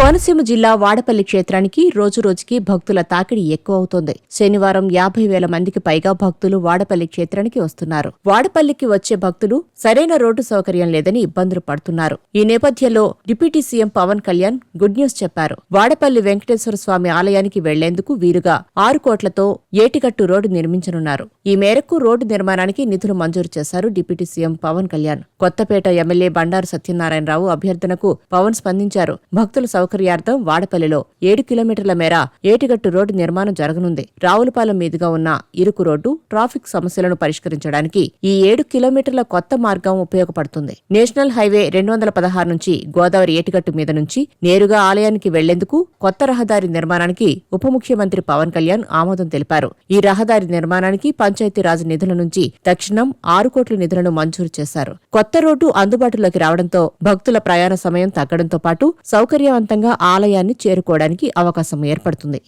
కోనసీమ జిల్లా వాడపల్లి క్షేత్రానికి రోజురోజుకి భక్తుల తాకిడి ఎక్కువ అవుతోంది శనివారం యాభై వేల మందికి పైగా భక్తులు వాడపల్లి క్షేత్రానికి వస్తున్నారు. వాడపల్లికి వచ్చే భక్తులు సరైన రోడ్డు సౌకర్యం లేదని ఇబ్బందులు పడుతున్నారు. ఈ నేపథ్యంలో deputy CM Pawan Kalyan good news చెప్పారు. వాడపల్లి వెంకటేశ్వర స్వామి ఆలయానికి వెళ్ళేందుకు వీలుగా ఆరు కోట్లతో ఏటిగట్టు రోడ్డు నిర్మించనున్నారు. ఈ మేరకు రోడ్డు నిర్మాణానికి నిధులు మంజూరు చేశారు deputy CM Pawan Kalyan. Kothapeta MLA Bandaru Satyanarayanarao అభ్యర్థనకు Pawan స్పందించారు. భక్తుల సౌకర్యార్థం వాడపల్లిలో ఏడు కిలోమీటర్ల మేర ఏటిగట్టు రోడ్డు నిర్మాణం జరగనుంది. రావులపాలెం మీదుగా ఉన్న ఇరుకు రోడ్డు ట్రాఫిక్ సమస్యలను పరిష్కరించడానికి ఈ ఏడు కిలోమీటర్ల కొత్త మార్గం ఉపయోగపడుతుంది. నేషనల్ హైవే రెండు వందల పదహారు నుంచి గోదావరి ఏటిగట్టు మీద నుంచి నేరుగా ఆలయానికి వెళ్ళేందుకు కొత్త రహదారి నిర్మాణానికి ఉప ముఖ్యమంత్రి పవన్ కళ్యాణ్ ఆమోదం తెలిపారు. ఈ రహదారి నిర్మాణానికి పంచాయతీరాజ్ నిధుల నుంచి తక్షణం ఆరు కోట్ల నిధులను మంజూరు చేశారు. కొత్త రోడ్డు అందుబాటులోకి రావడంతో భక్తుల ప్రయాణ సమయం తగ్గడంతో పాటు సౌకర్యవంతంగా ఆలయాన్ని చేరుకోవడానికి అవకాశం ఏర్పడుతుంది.